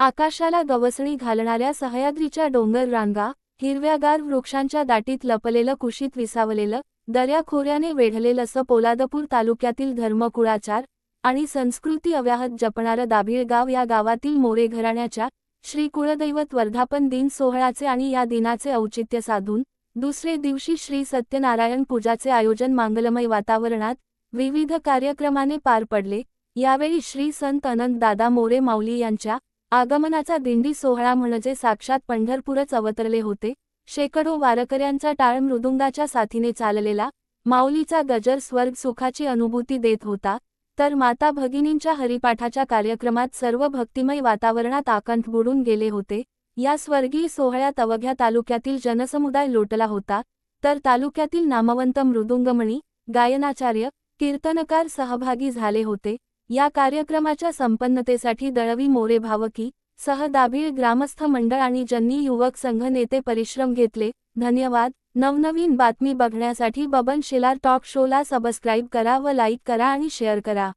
आकाशाला गवसणी घालणाऱ्या सह्याद्रीच्या डोंगर रांगा हिरव्यागार वृक्षांच्या दाटीत लपलेलं कुशीत विसावलेलं दर्याखोऱ्याने वेढलेलं असं पोलादपूर तालुक्यातील धर्मकुळाचार आणि संस्कृती अव्याहत जपणारं दाभिळ गाव या गावातील मोरे घराण्याच्या श्री कुळदैवत वर्धापन दिन सोहळाचे आणि या दिनाचे औचित्य साधून दुसरे दिवशी श्री सत्यनारायण पूजाचे आयोजन मांगलमय वातावरणात विविध कार्यक्रमाने पार पडले. यावेळी श्री संत अनंत दादा मोरे माऊली यांच्या आगमनाचा दिंडी सोहळा म्हणजे साक्षात पंढरपूरच अवतरले होते. शेकडो वारकऱ्यांचा टाळ मृदुंगाच्या साथीने चाललेला माऊलीचा गजर स्वर्ग सुखाची अनुभूती देत होता. तर माता भगिनींच्या हरिपाठाच्या कार्यक्रमात सर्व भक्तिमय वातावरणात आकंठ बुडून गेले होते. या स्वर्गीय सोहळ्यात अवघ्या तालुक्यातील जनसमुदाय लोटला होता. तर तालुक्यातील नामवंत मृदुंगमणी गायनाचार्य कीर्तनकार सहभागी झाले होते. या कार्यक्रमाच्या संपन्नतेसाठी दळवी मोरे भावकी सह दाभीळ ग्रामस्थ मंडळ आणि जन्नी युवक संघ नेते परिश्रम घेतले. धन्यवाद. नवनवीन बातमी बघण्यासाठी बबन शिलार टॉक शोला सबस्क्राईब करा व लाईक करा आणि शेअर करा.